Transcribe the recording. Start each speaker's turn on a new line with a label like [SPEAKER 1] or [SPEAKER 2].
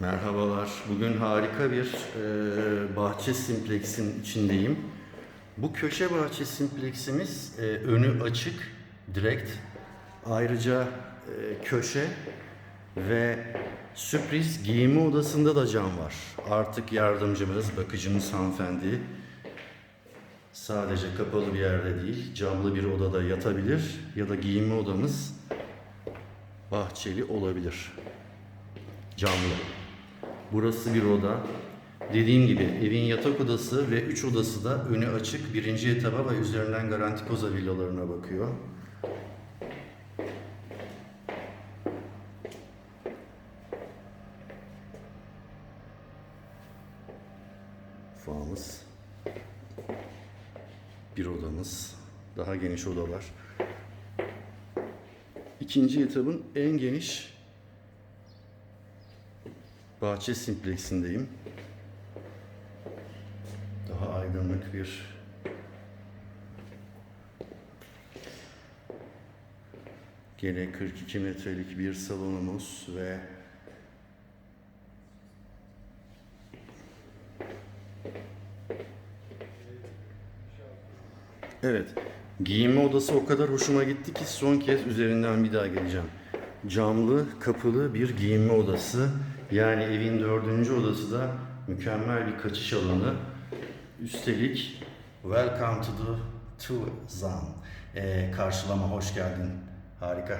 [SPEAKER 1] Merhabalar. Bugün harika bir e, bahçe simpleksin içindeyim. Bu köşe bahçe simpleksimiz e, önü açık, direkt. Ayrıca e, köşe ve sürpriz giyinme odasında da cam var. Artık yardımcımız, bakıcımız hanımefendi sadece kapalı bir yerde değil, camlı bir odada yatabilir ya da giyinme odamız bahçeli olabilir. Camlı. Burası bir oda. Dediğim gibi evin yatak odası ve üç odası da önü açık. Birinci etaba ve üzerinden Garanti Koza villalarına bakıyor. Mutfağımız. Bir odamız. Daha geniş odalar. İkinci etabın en geniş bahçe simpleksindeyim. Daha aydınlık bir gene 42 metrelik bir salonumuz ve Evet. Giyinme odası o kadar hoşuma gitti ki son kez üzerinden bir daha geleceğim. Camlı, kapılı bir giyinme odası. Yani evin dördüncü odası da mükemmel bir kaçış alanı. Üstelik Welcome to the Tuzan. Ee, karşılama hoş geldin. Harika.